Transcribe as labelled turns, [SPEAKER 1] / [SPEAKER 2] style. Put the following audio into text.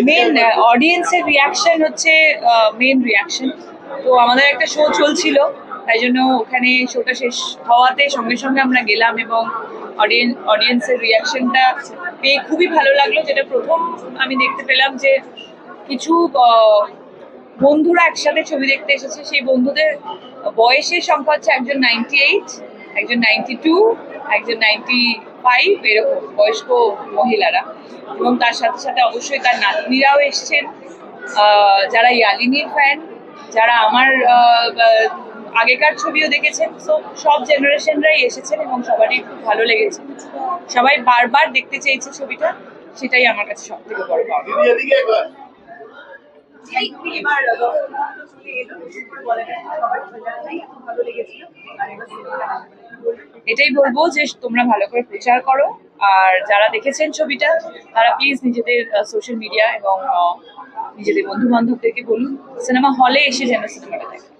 [SPEAKER 1] Main অডিয়েন্সের reaction হচ্ছে main reaction তো আমাদের একটা শো চলছিল তাই জন্য ওখানে শোটা শেষ হওয়াতে সঙ্গে সঙ্গে আমরা গেলাম এবং অডিয়েন্স অডিয়েন্সের রিয়াকশনটা পেয়ে খুবই ভালো লাগল যেটা প্রথম আমি দেখতে পেলাম যে কিছু বন্ধুরা একসাথে ছবি দেখতে এসেছে। সেই বন্ধুদের বয়সের সংখ্যা হচ্ছে একজন নাইনটি এইট একজন নাইনটি টু একজন নাইনটি ফাইভ এরকম বয়স্ক মহিলারা এবং তার সাথে সাথে অবশ্যই তার নাতনিরাও এসছেন। আহ, যারা ইয়ালিনীর ফ্যান যারা আমার আগেকার ছবিও দেখেছেন। সো সব জেনারেশনরাই এসেছেন এবং সবারই খুব ভালো লেগেছে। সবাই বারবার দেখতে চেয়েছে ছবিটা সেটাই আমার কাছে সব থেকে বড় পাওয়া।
[SPEAKER 2] এবার
[SPEAKER 1] এটাই বলব যে তোমরা ভালো করে প্রচার করো। আর যারা দেখেছেন ছবিটা, তারা প্লিজ নিজেদের সোশ্যাল মিডিয়া এবং নিজেদের বন্ধু বান্ধবদেরকে বলুন, সিনেমা হলে এসে যেন সিনেমাটা দেখে।